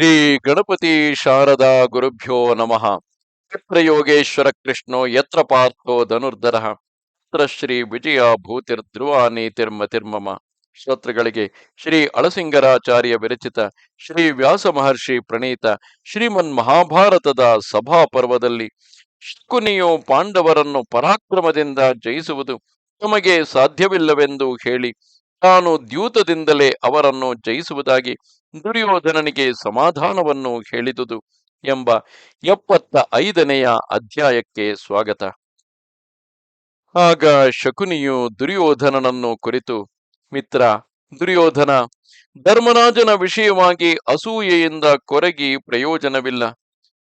ಶ್ರೀ ಗಣಪತಿ ಶಾರದಾ ಗುರುಭ್ಯೋ ನಮಃ. ಯತ್ರ ಯೋಗೇಶ್ವರ ಕೃಷ್ಣೋ ಯತ್ರ ಪಾರ್ಥೋ ಧನುರ್ಧರ. ಯತ್ರ ಶ್ರೀ ವಿಜಯ ತಿರ್ಮ ತಿರ್ಮಮ. ಶ್ರೋತೃಗಳಿಗೆ ಶ್ರೀ ಅಳಸಿಂಗರಾಚಾರ್ಯ ವಿರಚಿತ ಶ್ರೀ ವ್ಯಾಸ ಮಹರ್ಷಿ ಪ್ರಣೀತ ಶ್ರೀಮನ್ ಮಹಾಭಾರತದ ಸಭಾ ಪರ್ವದಲ್ಲಿ ಶಕುನಿಯು ಪಾಂಡವರನ್ನು ಪರಾಕ್ರಮದಿಂದ ಜಯಿಸುವುದು ತಮಗೆ ಸಾಧ್ಯವಿಲ್ಲವೆಂದು ಹೇಳಿ ತಾನು ದ್ಯೂತದಿಂದಲೇ ಅವರನ್ನು ಜಯಿಸುವುದಾಗಿ ದುರ್ಯೋಧನನಿಗೆ ಸಮಾಧಾನವನ್ನು ಹೇಳಿದುದು ಎಂಬ ಎಪ್ಪತ್ತ ಐದನೆಯ ಅಧ್ಯಾಯಕ್ಕೆ ಸ್ವಾಗತ. ಆಗ ಶಕುನಿಯು ದುರ್ಯೋಧನನನ್ನು ಕುರಿತು, ಮಿತ್ರ, ದುರ್ಯೋಧನ, ಧರ್ಮರಾಜನ ವಿಷಯವಾಗಿ ಅಸೂಯೆಯಿಂದ ಕೊರಗಿ ಪ್ರಯೋಜನವಿಲ್ಲ.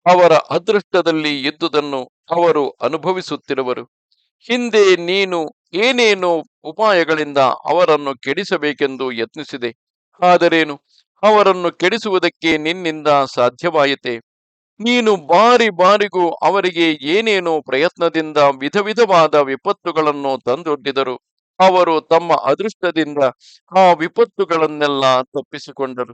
ಅವರ ಅದೃಷ್ಟದಲ್ಲಿ ಇದ್ದುದನ್ನು ಅವರು ಅನುಭವಿಸುತ್ತಿರುವರು. ಹಿಂದೆ ನೀನು ಏನೇನು ಉಪಾಯಗಳಿಂದ ಅವರನ್ನು ಕೆಡಿಸಬೇಕೆಂದು ಯತ್ನಿಸಿದೆ. ಆದರೇನು? ಅವರನ್ನು ಕೆಡಿಸುವುದಕ್ಕೆ ನಿನ್ನಿಂದ ಸಾಧ್ಯವಾಯಿತೆ. ನೀನು ಬಾರಿ ಬಾರಿಗೂ ಅವರಿಗೆ ಏನೇನೋ ಪ್ರಯತ್ನದಿಂದ ವಿಧ ವಿಧವಾದ ವಿಪತ್ತುಗಳನ್ನು ತಂದೊಡ್ಡಿದರು. ಅವರು ತಮ್ಮ ಅದೃಷ್ಟದಿಂದ ಆ ವಿಪತ್ತುಗಳನ್ನೆಲ್ಲ ತಪ್ಪಿಸಿಕೊಂಡರು.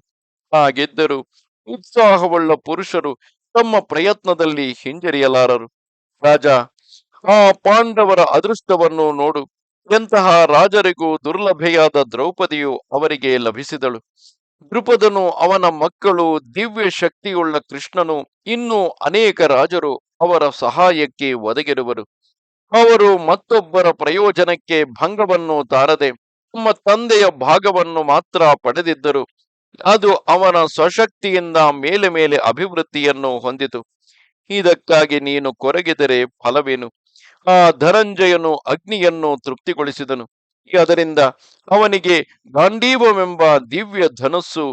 ಹಾಗಿದ್ದರು ಉತ್ಸಾಹವುಳ್ಳ ಪುರುಷರು ತಮ್ಮ ಪ್ರಯತ್ನದಲ್ಲಿ ಹಿಂಜರಿಯಲಾರರು. ರಾಜ, ಆ ಪಾಂಡವರ ಅದೃಷ್ಟವನ್ನು ನೋಡು. ಎಂತಹ ರಾಜರಿಗೂ ದುರ್ಲಭೆಯಾದ ದ್ರೌಪದಿಯು ಅವರಿಗೆ ಲಭಿಸಿದಳು. ದೃಪದನು ಅವನ ಮಕ್ಕಳು ದಿವ್ಯ ಶಕ್ತಿಯುಳ್ಳ ಕೃಷ್ಣನು, ಇನ್ನೂ ಅನೇಕ ರಾಜರು ಅವರ ಸಹಾಯಕ್ಕೆ ಒದಗಿರುವರು. ಅವರು ಮತ್ತೊಬ್ಬರ ಪ್ರಯೋಜನಕ್ಕೆ ಭಂಗವನ್ನು ತಾರದೆ, ತಮ್ಮ ತಂದೆಯ ಭಾಗವನ್ನು ಮಾತ್ರ ಪಡೆದಿದ್ದರು. ಅದು ಅವನ ಸ್ವಶಕ್ತಿಯಿಂದ ಮೇಲೆ ಮೇಲೆ ಅಭಿವೃದ್ಧಿಯನ್ನು ಹೊಂದಿತು. ಇದಕ್ಕಾಗಿ ನೀನು ಕೊರಗಿದರೆ ಫಲವೇನು? ಆ ಧನಂಜಯನು ಅಗ್ನಿಯನ್ನು ತೃಪ್ತಿಗೊಳಿಸಿದನು. ಅದರಿಂದ ಅವನಿಗೆ ಗಾಂಧೀವವೆಂಬ ದಿವ್ಯ ಧನಸ್ಸು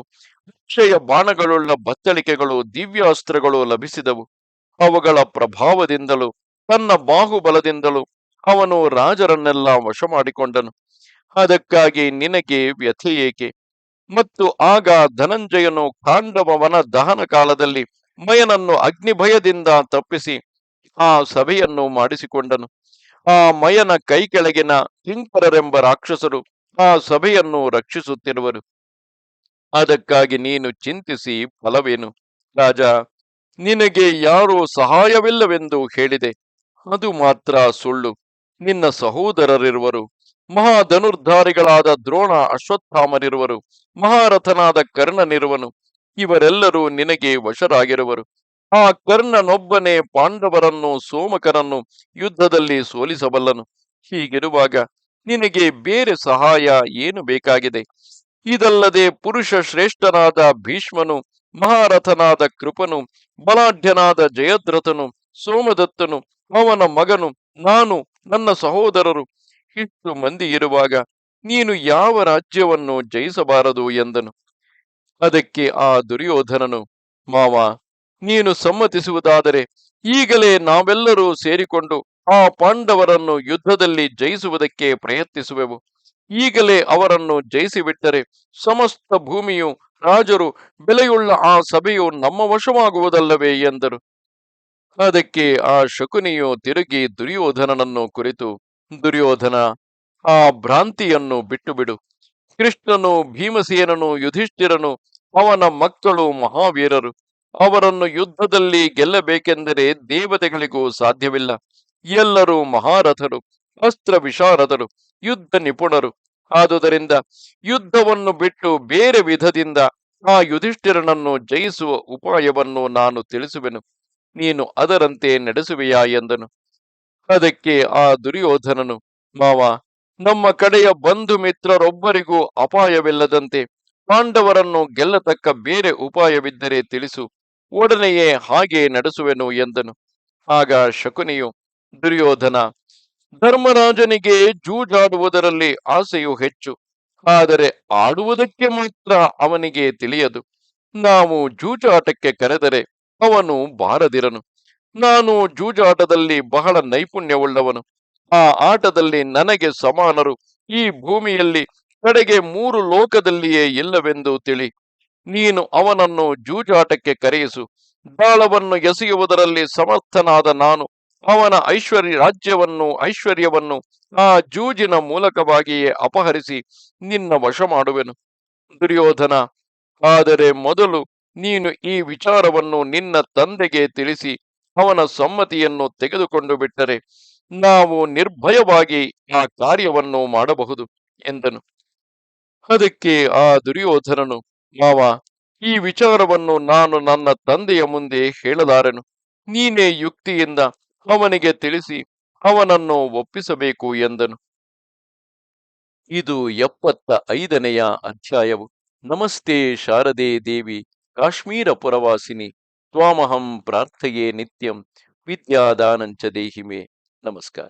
ಅಕ್ಷಯ ಬಾಣಗಳುಳ್ಳ ಬತ್ತಳಿಕೆಗಳು ದಿವ್ಯಾಸ್ತ್ರಗಳು ಲಭಿಸಿದವು. ಅವುಗಳ ಪ್ರಭಾವದಿಂದಲೂ, ತನ್ನ ಬಾಹುಬಲದಿಂದಲೂ ಅವನು ರಾಜರನ್ನೆಲ್ಲ ವಶ ಮಾಡಿಕೊಂಡನು ಅದಕ್ಕಾಗಿ ನಿನಗೆ ವ್ಯಥೆ ಏಕೆ? ಮತ್ತು ಆಗ ಧನಂಜಯನು ಕಾಂಡವನ ದಹನ ಕಾಲದಲ್ಲಿ ಮಯನನ್ನು ಅಗ್ನಿಭಯದಿಂದ ತಪ್ಪಿಸಿ ಆ ಸಭೆಯನ್ನು ಮಾಡಿಸಿಕೊಂಡನು. ಆ ಮಯನ ಕೈ ಕೆಳಗಿನ ಕಿಂಕರರೆಂಬ ರಾಕ್ಷಸರು ಆ ಸಭೆಯನ್ನು ರಕ್ಷಿಸುತ್ತಿರುವರು. ಅದಕ್ಕಾಗಿ ನೀನು ಚಿಂತಿಸಿ ಫಲವೇನು? ರಾಜ, ನಿನಗೆ ಯಾರೂ ಸಹಾಯವಿಲ್ಲವೆಂದು ಹೇಳಿದೆ. ಅದು ಮಾತ್ರ ಸುಳ್ಳು. ನಿನ್ನ ಸಹೋದರರಿರುವರು, ಮಹಾಧನುರ್ಧಾರಿಗಳಾದ ದ್ರೋಣ ಅಶ್ವತ್ಥಾಮರಿರುವರು, ಮಹಾರಥನಾದ ಕರ್ಣನಿರುವನು, ಇವರೆಲ್ಲರೂ ನಿನಗೆ ವಶರಾಗಿರುವರು. ಆ ಕರ್ಣನೊಬ್ಬನೇ ಪಾಂಡವರನ್ನು ಸೋಮಕರನ್ನು ಯುದ್ಧದಲ್ಲಿ ಸೋಲಿಸಬಲ್ಲನು. ಹೀಗಿರುವಾಗ ನಿನಗೆ ಬೇರೆ ಸಹಾಯ ಏನು ಬೇಕಾಗಿದೆ? ಇದಲ್ಲದೆ ಪುರುಷ ಶ್ರೇಷ್ಠನಾದ ಭೀಷ್ಮನು, ಮಹಾರಥನಾದ ಕೃಪನು, ಬಲಾಢ್ಯನಾದ ಜಯದ್ರಥನು, ಸೋಮದತ್ತನು, ಅವನ ಮಗನು, ನಾನು, ನನ್ನ ಸಹೋದರರು. ಇಷ್ಟು ಮಂದಿ ಇರುವಾಗ ನೀನು ಯಾವ ರಾಜ್ಯವನ್ನು ಜಯಿಸಬಾರದು ಎಂದನು. ಅದಕ್ಕೆ ಆ ದುರ್ಯೋಧನನು, ಮಾವ ನೀನು ಸಮ್ಮತಿಸುವುದಾದರೆ ಈಗಲೇ ನಾವೆಲ್ಲರೂ ಸೇರಿಕೊಂಡು ಆ ಪಾಂಡವರನ್ನು ಯುದ್ಧದಲ್ಲಿ ಜಯಿಸುವುದಕ್ಕೆ ಪ್ರಯತ್ನಿಸುವೆವು. ಈಗಲೇ ಅವರನ್ನು ಜಯಿಸಿಬಿಟ್ಟರೆ ಸಮಸ್ತ ಭೂಮಿಯು ರಾಜರು ಬೆಲೆಯುಳ್ಳ ಆ ಸಭೆಯು ನಮ್ಮ ವಶವಾಗುವುದಲ್ಲವೇ ಎಂದರು. ಅದಕ್ಕೆ ಆ ಶಕುನಿಯು ತಿರುಗಿ ದುರ್ಯೋಧನನನ್ನು ಕುರಿತು, ದುರ್ಯೋಧನ, ಆ ಭ್ರಾಂತಿಯನ್ನು ಬಿಟ್ಟು ಬಿಡು ಕೃಷ್ಣನು ಭೀಮಸೇನನು ಯುಧಿಷ್ಠಿರನು, ಅವನ ಮಕ್ಕಳು ಮಹಾವೀರರು. ಅವರನ್ನು ಯುದ್ಧದಲ್ಲಿ ಗೆಲ್ಲಬೇಕೆಂದರೆ ದೇವತೆಗಳಿಗೂ ಸಾಧ್ಯವಿಲ್ಲ. ಎಲ್ಲರೂ ಮಹಾರಥರು ಅಸ್ತ್ರ ವಿಶಾರದರು ಯುದ್ಧ ನಿಪುಣರು. ಆದುದರಿಂದ ಯುದ್ಧವನ್ನು ಬಿಟ್ಟು ಬೇರೆ ವಿಧದಿಂದ ಆ ಯುಧಿಷ್ಠಿರನನ್ನು ಜಯಿಸುವ ಉಪಾಯವನ್ನು ನಾನು ತಿಳಿಸುವೆನು. ನೀನು ಅದರಂತೆ ನಡೆಸುವೆಯಾ ಎಂದನು. ಅದಕ್ಕೆ ಆ ದುರ್ಯೋಧನನು, ಮಾವ, ನಮ್ಮ ಕಡೆಯ ಬಂಧು ಮಿತ್ರರೊಬ್ಬರಿಗೂ ಅಪಾಯವಿಲ್ಲದಂತೆ ಪಾಂಡವರನ್ನು ಗೆಲ್ಲತಕ್ಕ ಬೇರೆ ಉಪಾಯವಿದ್ದರೆ ತಿಳಿಸು. ಒಡನೆಯೇ ಹಾಗೆ ನಡೆಸುವೆನು ಎಂದನು. ಆಗ ಶಕುನಿಯು, ದುರ್ಯೋಧನ, ಧರ್ಮರಾಜನಿಗೆ ಜೂಜಾಡುವುದರಲ್ಲಿ ಆಸೆಯು ಹೆಚ್ಚು. ಆದರೆ ಆಡುವುದಕ್ಕೆ ಮಾತ್ರ ಅವನಿಗೆ ತಿಳಿಯದು. ನಾವು ಜೂಜಾಟಕ್ಕೆ ಕರೆದರೆ ಅವನು ಬಾರದಿರನು. ನಾನು ಜೂಜಾಟದಲ್ಲಿ ಬಹಳ ನೈಪುಣ್ಯವುಳ್ಳವನು. ಆ ಆಟದಲ್ಲಿ ನನಗೆ ಸಮಾನರು. ಈ ಭೂಮಿಯಲ್ಲಿ ಕಡೆಗೆ ಮೂರು ಲೋಕದಲ್ಲಿಯೇ ಇಲ್ಲವೆಂದು ತಿಳಿ. ನೀನು ಅವನನ್ನು ಜೂಜಾಟಕ್ಕೆ ಕರೆಯಿಸು. ದಾಳವನ್ನು ಎಸೆಯುವುದರಲ್ಲಿ ಸಮರ್ಥನಾದ ನಾನು ಅವನ ಐಶ್ವರ್ಯ ರಾಜ್ಯವನ್ನು, ಐಶ್ವರ್ಯವನ್ನು ಆ ಜೂಜಿನ ಮೂಲಕವಾಗಿಯೇ ಅಪಹರಿಸಿ ನಿನ್ನ ವಶ ಮಾಡುವೆನು ದುರ್ಯೋಧನ, ಆದರೆ ಮೊದಲು ನೀನು ಈ ವಿಚಾರವನ್ನು ನಿನ್ನ ತಂದೆಗೆ ತಿಳಿಸಿ ಅವನ ಸಮ್ಮತಿಯನ್ನು ತೆಗೆದುಕೊಂಡು ಬಿಟ್ಟರೆ ನಾವು ನಿರ್ಭಯವಾಗಿ ಆ ಕಾರ್ಯವನ್ನು ಮಾಡಬಹುದು ಎಂದನು. ಅದಕ್ಕೆ ಆ ದುರ್ಯೋಧನನು ಮಾವ ಈ ವಿಚಾರವನ್ನು ನಾನು ನನ್ನ ತಂದೆಯ ಮುಂದೆ ಹೇಳಲಾರೆನು. ನೀನೇ ಯುಕ್ತಿಯಿಂದ ಅವನಿಗೆ ತಿಳಿಸಿ ಅವನನ್ನು ಒಪ್ಪಿಸಬೇಕು ಎಂದನು. ಇದು ಎಪ್ಪತ್ತ ಐದನೆಯ ಅಧ್ಯಾಯವು. ನಮಸ್ತೆ ಶಾರದೆ ದೇವಿ, ಕಾಶ್ಮೀರ ಪುರವಾಸಿನಿ, ತ್ವಾಮಹಂ ಪ್ರಾರ್ಥೆಯೇ ನಿತ್ಯಂ, ವಿದ್ಯಾದಾನಂಚ ದೇಹಿಮೆ. ನಮಸ್ಕಾರ.